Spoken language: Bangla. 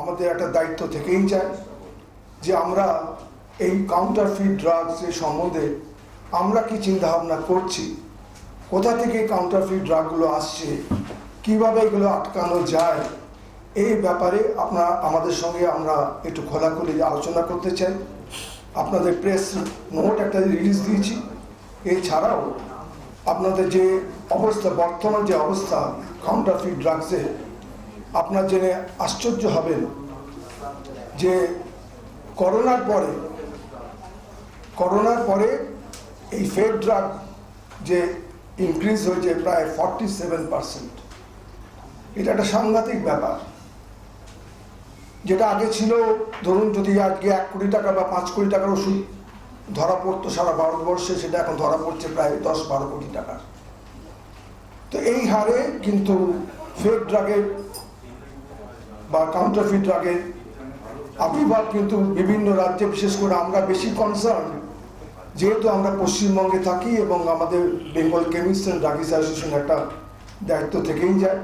আমাদের একটা দায়িত্ব থেকেই যায় যে আমরা এই কাউন্টারফিট ড্রাগসের সম্বন্ধে আমরা কি চিন্তাভাবনা করছি? কোথা থেকে কাউন্টারফিট ড্রাগগুলো আসছে? কীভাবে এগুলো আটকানো যায়? এই ব্যাপারে আপনার আমাদের সঙ্গে আমরা একটু খোলাখুলি আলোচনা করতে চাই। আপনাদের প্রেস নোট একটা রিলিজ দিয়েছি। এছাড়াও আপনাদের যে অবস্থা, বর্তমান যে অবস্থা কাউন্টারফিট ড্রাগসে আপনার জেনে আশ্চর্য হবেন যে করোনার পরে করোনার পরে এই ফেড ড্রাগ যে ইনক্রিজ হয়েছে প্রায় ফর্টি সেভেন পার্সেন্ট এটা একটা সাংঘাতিক ব্যাপার। যেটা আগে ছিল, ধরুন যদি আজকে এক কোটি টাকা বা পাঁচ কোটি টাকার ওষুধ ধরা পড়তো সারা ভারতবর্ষে, সেটা এখন ধরা পড়ছে প্রায় দশ বারো কোটি টাকার। তো এই হারে কিন্তু ফেক ড্রাগের বা কাউন্টারফিট ড্রাগের আবির্ভাব কিন্তু বিভিন্ন রাজ্যে, বিশেষ করে আমরা বেশি কনসার্ন যেহেতু আমরা পশ্চিমবঙ্গে থাকি এবং আমাদের Bengal chemist and drug association একটা দায়িত্ব থেকেই যায়।